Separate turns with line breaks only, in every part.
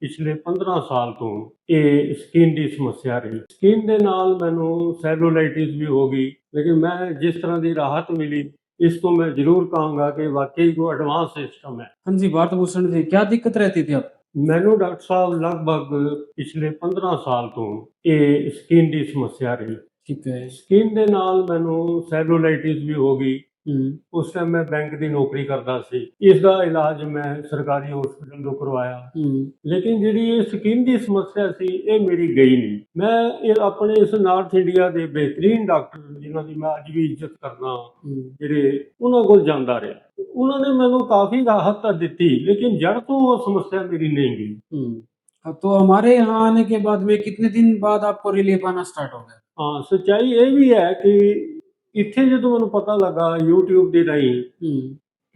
ਪਿਛਲੇ 15 ਸਾਲ ਤੋਂ ਇਹ ਸਕਿਨ ਦੀ ਸਮੱਸਿਆ ਰਹੀ ਸਕਿਨ ਦੇ ਨਾਲ ਮੈਨੂੰ ਸੈਲੂਲਾਈਟਿਸ ਵੀ ਹੋ ਗਈ ਲੇਕਿਨ ਮੈਂ ਜਿਸ ਤਰ੍ਹਾਂ ਦੀ ਰਾਹਤ ਮਿਲੀ ਇਸ ਤੋਂ ਮੈਂ ਜ਼ਰੂਰ ਕਹਾਂਗਾ ਕਿ ਵਾਕਈ ਕੋ ਐਡਵਾਂਸ ਸਿਸਟਮ ਹੈ
हाँ जी भारत भूषण जी क्या दिक्कत रहती थी आप
ਮੈਨੂੰ ਡਾਕਟਰ ਸਾਹਿਬ ਲਗਭਗ ਪਿਛਲੇ 15 ਸਾਲ ਤੋਂ ਇਹ ਸਕਿਨ ਦੀ ਸਮੱਸਿਆ ਰਹੀ
ठीक है
ਸਕਿਨ ਦੇ ਨਾਲ ਮੈਨੂੰ ਸੈਲੂਲਾਈਟਿਸ ਵੀ ਹੋ ਗਈ
हम्म,
ਉਸ ਟਾਈਮ ਮੈਂ ਬੈਂਕ ਦੀ ਨੌਕਰੀ ਕਰਦਾ ਸੀ ਇਸ ਦਾ ਇਲਾਜ ਮੈਂ ਸਰਕਾਰੀ ਹਸਪੀਟਲ ਤੋਂ ਕਰਵਾਇਆ
हम्म,
ਲੇਕਿਨ ਜਿਹੜੀ ਇਹ ਸਕਿਨ ਦੀ ਸਮੱਸਿਆ ਸੀ ਇਹ ਮੇਰੀ ਗਈ ਨਹੀਂ ਮੈਂ ਇਹ ਆਪਣੇ ਇਸ ਨਾਰਥ ਇੰਡੀਆ ਦੇ ਬਿਹਤਰੀਨ ਡਾਕਟਰ ਜਿਨ੍ਹਾਂ ਦੀ ਮੈਂ ਅੱਜ ਵੀ ਇੱਜ਼ਤ ਕਰਦਾ
हम्म,
ਜਿਹੜੇ ਉਹਨਾਂ ਕੋਲ ਜਾਂਦਾ ਰਿਹਾ ਉਹਨਾਂ ਨੇ ਮੈਨੂੰ ਕਾਫੀ ਰਾਹਤ ਤਾਂ ਦਿੱਤੀ ਲੇਕਿਨ ਜੜ ਤੋਂ ਉਹ ਸਮੱਸਿਆ ਮੇਰੀ ਨਹੀਂ ਗਈ
हम्म। हाँ, तो हमारे यहाँ आने के बाद में कितने दिन बाद आपको रिलीफ आना स्टार्ट हो गया
ਹਾਂ ਸੱਚਾਈ ਇਹ ਵੀ ਹੈ ਕਿ ਇੱਥੇ ਜਦੋਂ ਮੈਨੂੰ ਪਤਾ ਲੱਗਾ YouTube ਦੇ ਰਾਹੀਂ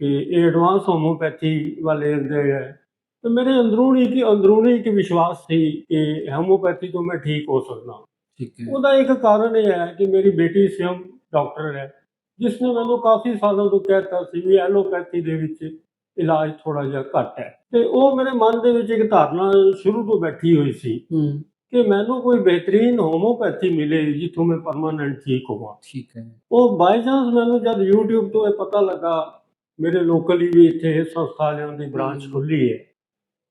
ਕਿ ਇਹ ਐਡਵਾਂਸ ਹੋਮੋਪੈਥੀ ਵਾਲੇ ਦੇ ਤੇ ਮੇਰੇ ਅੰਦਰੂਨੀ ਕਿ ਅੰਦਰੂਨੀ ਇੱਕ ਵਿਸ਼ਵਾਸ ਸੀ ਕਿ ਹੋਮੋਪੈਥੀ ਤੋਂ ਮੈਂ ਠੀਕ ਹੋ ਸਕਦਾ।
ਠੀਕ
ਉਹਦਾ ਇੱਕ ਕਾਰਨ ਇਹ ਹੈ ਕਿ ਮੇਰੀ ਬੇਟੀ ਸਿਮ ਡਾਕਟਰ ਹੈ ਜਿਸ ਨੇ ਮੈਨੂੰ ਕਾਫੀ ਸਾਲਾਂ ਤੋਂ ਕਹਿਤਾ ਸੀ ਵੀ ਐਲੋਪੈਥੀ ਦੇ ਵਿੱਚ ਇਲਾਜ ਥੋੜਾ ਜਿਹਾ ਘੱਟ ਹੈ। ਤੇ ਉਹ ਮੇਰੇ ਮਨ ਦੇ ਵਿੱਚ ਇੱਕ ਧਾਰਨਾ ਸ਼ੁਰੂ ਤੋਂ ਬੈਠੀ ਹੋਈ ਸੀ
हम्म,
ਕਿ ਮੈਨੂੰ ਕੋਈ ਬਿਹਤਰੀਨ ਹੋਮੋਪੈਥੀ ਮਿਲੇ ਜਿੱਥੋਂ ਮੈਂ ਪਰਮਾਨੈਂਟ ਠੀਕ ਹੋਵਾਂ
ठीक है
ਉਹ ਬਾਈ ਚਾਂਸ ਮੈਨੂੰ ਜਦ YouTube ਤੋਂ ਇਹ ਪਤਾ ਲੱਗਾ ਮੇਰੇ ਲੋਕਲੀ ਵੀ ਇੱਥੇ ਇਹ ਸੰਸਥਾ ਵਾਲਿਆਂ ਦੀ ਬ੍ਰਾਂਚ
ਹਮ।
ਖੁੱਲੀ ਹੈ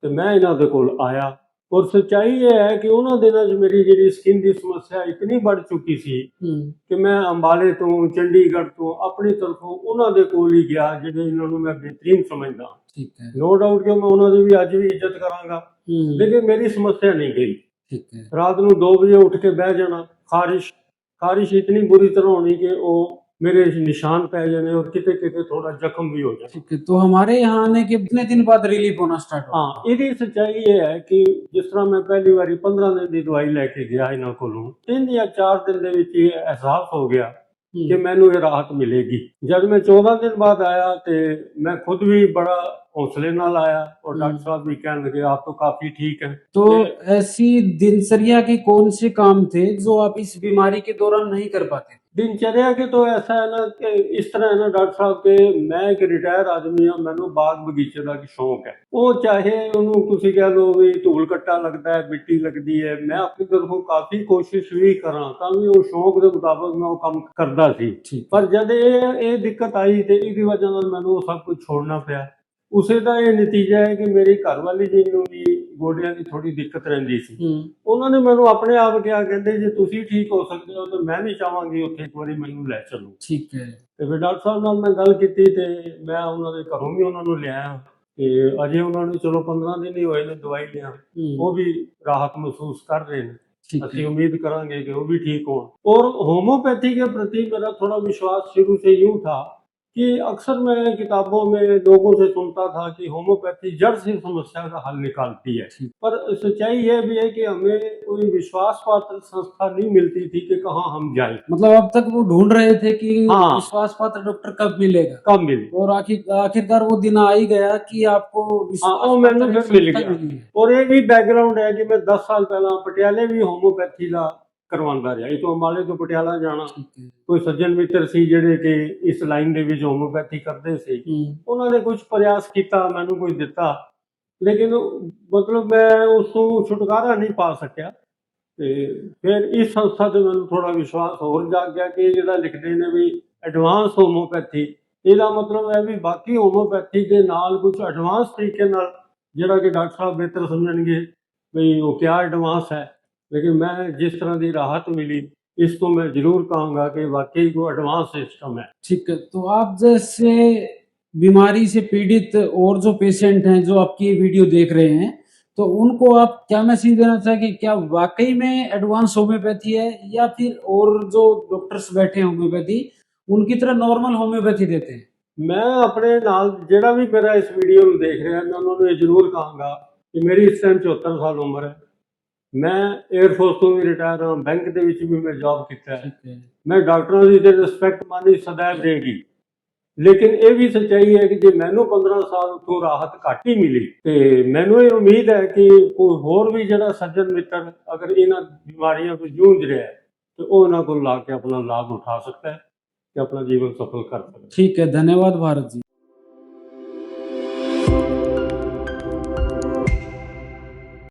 ਤੇ ਮੈਂ ਇਹਨਾਂ ਦੇ ਕੋਲ ਆਇਆ ਔਰ ਸੱਚਾਈ ਇਹ ਹੈ ਕਿ ਉਹਨਾਂ ਦਿਨਾਂ 'ਚ ਮੇਰੀ ਜਿਹੜੀ ਸਕਿਨ ਦੀ ਸਮੱਸਿਆ ਇਤਨੀ ਵੱਧ ਚੁੱਕੀ ਸੀ
हम्म,
ਕਿ ਮੈਂ ਅੰਬਾਲੇ ਤੋਂ ਚੰਡੀਗੜ੍ਹ ਤੋਂ ਆਪਣੀ ਤਰਫੋਂ ਉਹਨਾਂ ਦੇ ਕੋਲ ਹੀ ਗਿਆ ਜਿਹੜੇ ਇਹਨਾਂ ਨੂੰ ਮੈਂ ਬਿਹਤਰੀਨ ਸਮਝਦਾ
ठीक है
ਨੋ ਡਾਊਟ ਕਿ ਮੈਂ ਉਹਨਾਂ ਦੀ ਵੀ ਅੱਜ ਵੀ ਇੱਜ਼ਤ ਕਰਾਂਗਾ
हम्म,
ਲੇਕਿਨ ਮੇਰੀ ਸਮੱਸਿਆ ਨਹੀਂ ਗਈ
ठीक है
ਰਾਤ ਨੂੰ 2 ਵਜੇ ਉੱਠ ਕੇ ਬਹਿ ਜਾਣਾ ਖਾਰਿਸ਼ ਖਾਰਿਸ਼ ਇਤਨੀ ਬੁਰੀ ਤਰ੍ਹਾਂ ਹੋਣੀ ਕਿ ਉਹ ਮੇਰੇ ਨਿਸ਼ਾਨ ਪੈ ਜਾਣੇ ਔਰ ਕਿਤੇ ਕਿਤੇ ਥੋੜਾ ਜ਼ਖਮ ਵੀ ਹੋ ਜਾਣਾ
ठीक है तो हमारे यहाँ आने के कितने दिन बाद रिलीफ होना स्टार्ट हो
ਹਾਂ ਇਹਦੀ ਸੱਚਾਈ ਇਹ ਹੈ ਕਿ ਜਿਸ ਤਰ੍ਹਾਂ ਮੈਂ ਪਹਿਲੀ ਵਾਰੀ 15 ਦਿਨ ਦੀ ਦਵਾਈ ਲੈ ਕੇ ਗਿਆ ਇਹਨਾਂ ਕੋਲੋਂ ਤਿੰਨ ਜਾਂ ਚਾਰ ਦਿਨ ਦੇ ਵਿੱਚ ਇਹ ਅਹਿਸਾਸ ਹੋ ਗਿਆ ਕਿ
हम्म,
ਮੈਨੂੰ ਇਹ ਰਾਹਤ ਮਿਲੇਗੀ ਜਦ ਮੈਂ 14 ਦਿਨ ਬਾਅਦ ਆਇਆ ਤੇ ਮੈਂ ਖੁਦ ਵੀ ਬੜਾ ਹੌਸਲੇ ਨਾਲ ਆਇਆ ਔਰ ਡਾਕਟਰ ਸਾਹਿਬ ਵੀ ਕਹਿਣ ਲੱਗੇ ਆਪ ਤਾਂ ਕਾਫੀ ਠੀਕ ਹੈ
तो ऐसी दिनचर्या के कौन से काम थे जो आप इस बीमारी के दौरान नहीं कर पाते
ਦਿਨਚਰਿਆ ਕੇ ਤੋਂ ਐਸਾ ਹੈ ਨਾ ਕਿ ਇਸ ਤਰ੍ਹਾਂ ਹੈ ਨਾ ਡਾਕਟਰ ਸਾਹਿਬ ਕਿ ਮੈਂ ਇੱਕ ਰਿਟਾਇਰ ਆਦਮੀ ਹਾਂ ਮੈਨੂੰ ਬਾਗ ਬਗੀਚੇ ਦਾ ਇੱਕ ਸ਼ੌਂਕ ਹੈ। ਉਹ ਚਾਹੇ ਉਹਨੂੰ ਤੁਸੀਂ ਕਹਿ ਲਓ ਵੀ ਧੂਲ ਕੱਟਾ ਲੱਗਦਾ ਹੈ ਮਿੱਟੀ ਲੱਗਦੀ ਹੈ ਮੈਂ ਆਪਣੀ ਤਰਫੋਂ ਕਾਫੀ ਕੋਸ਼ਿਸ਼ ਵੀ ਕਰਾਂ ਤਾਂ ਵੀ ਉਹ ਸ਼ੌਂਕ ਦੇ ਮੁਤਾਬਕ ਮੈਂ ਉਹ ਕੰਮ ਕਰਦਾ ਸੀ। ਪਰ ਜਦ ਇਹ ਇਹ ਦਿੱਕਤ ਆਈ ਤੇ ਇਹਦੀ ਵਜ੍ਹਾ ਨਾਲ ਮੈਨੂੰ ਉਹ ਸਭ ਕੁਝ ਛੋੜਨਾ ਪਿਆ। ਉਸੇ ਦਾ ਇਹ ਨਤੀਜਾ ਹੈ ਕਿ ਮੇਰੀ ਘਰਵਾਲੀ ਜੀ ਨੂੰ ਵੀ ਗੋਡਿਆਂ ਦੀ ਥੋੜੀ ਦਿੱਕਤ ਰਹਿੰਦੀ ਸੀ। ਉਹਨਾਂ ਨੇ ਮੈਨੂੰ ਆਪਣੇ ਆਪ ਕਿਹਾ ਕਹਿੰਦੇ ਜੇ ਤੁਸੀਂ ਠੀਕ ਹੋ ਸਕਦੇ ਹੋ ਤਾਂ ਮੈਂ ਵੀ ਚਾਹਾਂਗੀ ਉੱਥੇ ਇੱਕ ਵਾਰੀ ਮੈਨੂੰ ਲੈ ਚਲੋ।
ਠੀਕ ਹੈ।
ਤੇ ਫਿਰ ਡਾਕਟਰ ਸਾਹਿਬ ਨਾਲ ਮੈਂ ਗੱਲ ਕੀਤੀ ਤੇ ਮੈਂ ਉਹਨਾਂ ਦੇ ਘਰੋਂ ਵੀ ਉਹਨਾਂ ਨੂੰ ਲਿਆਇਆ ਤੇ ਅਜੇ ਉਹਨਾਂ ਨੂੰ ਚਲੋ 15 ਦਿਨ ਹੀ ਹੋਏ ਨੇ ਦਵਾਈ ਲਿਆ। ਉਹ ਵੀ ਰਾਹਤ ਮਹਿਸੂਸ ਕਰ ਰਹੇ ਨੇ। ਅਸੀਂ ਉਮੀਦ ਕਰਾਂਗੇ ਕਿ ਉਹ ਵੀ ਠੀਕ ਹੋਣ। ਔਰ ਹੋਮੋਪੈਥੀ ਦੇ ਪ੍ਰਤੀ ਮੇਰਾ ਥੋੜਾ ਵਿਸ਼ਵਾਸ ਸ਼ੁਰੂ ਸੇ ਯੂੰ ਥਾ कि अक्सर मैं किताबों में लोगों से सुनता था कि होम्योपैथी जड़ से समस्या का हल निकालती है। पर सच्चाई यह भी है कि हमें कोई विश्वास पात्र संस्था नहीं मिलती थी कि कहाँ हम जाएँ।
मतलब अब तक वो ढूंढ रहे थे कि
हाँ।
विश्वास पात्र डॉक्टर कब मिलेगा?
कब मिले
और आखिर आखिरकार वो दिन आ ही गया कि आपको
हाँ, मैंने फिर मिल गया। और ये भी बैकग्राउंड है कि मैं 10 साल पहला पटियाले भी होम्योपैथी का ਕਰਵਾਉਂਦਾ ਰਿਹਾ। ਇਥੋਂ ਅਮਾਲੇ ਤੋਂ ਪਟਿਆਲਾ ਜਾਣਾ। ਕੋਈ ਸੱਜਣ ਮਿੱਤਰ ਸੀ ਜਿਹੜੇ ਕਿ ਇਸ ਲਾਈਨ ਦੇ ਵਿੱਚ ਹੋਮੋਪੈਥੀ ਕਰਦੇ ਸੀ। ਉਹਨਾਂ ਨੇ ਕੁਝ ਪ੍ਰਯਾਸ ਕੀਤਾ ਮੈਨੂੰ ਕੁਝ ਦਿੱਤਾ। ਲੇਕਿਨ ਮਤਲਬ ਮੈਂ ਉਸ ਤੋਂ ਛੁਟਕਾਰਾ ਨਹੀਂ ਪਾ ਸਕਿਆ। ਤੇ ਫਿਰ ਇਸ ਸੰਸਥਾ ਤੇ ਮੈਨੂੰ ਥੋੜਾ ਵਿਸ਼ਵਾਸ ਹੋਰ ਜਾਗ ਗਿਆ ਕਿ ਜਿਹੜਾ ਲਿਖਦੇ ਨੇ ਵੀ ਐਡਵਾਂਸ ਹੋਮੋਪੈਥੀ ਇਹਦਾ ਮਤਲਬ ਹੈ ਵੀ ਬਾਕੀ ਹੋਮੋਪੈਥੀ ਦੇ ਨਾਲ ਕੁਝ ਐਡਵਾਂਸ ਤਰੀਕੇ ਨਾਲ ਜਿਹੜਾ ਕਿ ਡਾਕਟਰ ਸਾਹਿਬ ਬਿਹਤਰ ਸਮਝਣਗੇ ਵੀ ਉਹ ਕਿਆ ਐਡਵਾਂਸ ਹੈ। ਲੇਕਿਨ ਮੈਂ ਜਿਸ ਤਰ੍ਹਾਂ ਦੀ ਰਾਹਤ ਮਿਲੀ ਇਸ ਤੋਂ ਮੈਂ ਜ਼ਰੂਰ ਕਹਾਂਗਾ ਕਿ ਵਾਕਈ ਕੋ ਐਡਵਾਂਸ ਸਿਸਟਮ ਹੈ
ठीक है तो आप जैसे बीमारी से पीड़ित और जो पेशेंट हैं जो आपकी ये वीडियो देख रहे हैं तो उनको आप क्या मैसेज देना चाहेंगे क्या वाकई में एडवांस होम्योपैथी है या फिर और जो डॉक्टर्स बैठे हैं होम्योपैथी उनकी तरह नॉर्मल होम्योपैथी देते हैं
ਮੈਂ ਆਪਣੇ ਨਾਲ ਜਿਹੜਾ ਵੀ ਮੇਰਾ ਇਸ ਵੀਡੀਓ ਨੂੰ ਦੇਖ ਰਿਹਾ ਮੈਂ ਉਹਨਾਂ ਨੂੰ ਇਹ ਜ਼ਰੂਰ ਕਹਾਂਗਾ ਕਿ ਮੇਰੀ ਇਸ ਟਾਈਮ 74 ਸਾਲ ਉਮਰ ਹੈ ਮੈਂ 에ਅਰ ਫੋਰਸ ਤੋਂ ਵੀ ਰਿਟਾਇਰ ਹਾਂ ਬੈਂਕ ਦੇ ਵਿੱਚ ਵੀ ਮੈਂ ਜੌਬ ਕੀਤਾ ਹੈ। ਮੈਂ ਡਾਕਟਰਾਂ ਦੀ ਤੇ ਰਿਸਪੈਕਟ ਮਾਨੀ ਸਦਾਇਬ ਰਹੇਗੀ ਲੇਕਿਨ ਇਹ ਵੀ ਸੱਚਾਈ ਹੈ ਕਿ ਜੇ ਮੈਨੂੰ 15 ਸਾਲ ਉੱਥੋਂ ਰਾਹਤ ਘੱਟ ਹੀ ਮਿਲੀ ਤੇ ਮੈਨੂੰ ਇਹ ਉਮੀਦ ਹੈ ਕਿ ਕੋਈ ਹੋਰ ਵੀ ਜਿਹੜਾ ਸੱਜਣ ਮਿੱਤਰ ਅਗਰ ਇਹਨਾਂ ਬਿਮਾਰੀਆਂ ਤੋਂ ਜੂਝ ਰਿਹਾ ਹੈ ਤੇ ਉਹ ਉਹਨਾਂ ਕੋਲ ਲਾ ਕੇ ਆਪਣਾ ਲਾਭ ਉਠਾ ਸਕਦਾ ਹੈ ਤੇ ਆਪਣਾ ਜੀਵਨ ਸਫਲ ਕਰ ਸਕਦਾ
ਠੀਕ ਹੈ ਧੰਨਵਾਦ ਭਾਰਤ ਜੀ।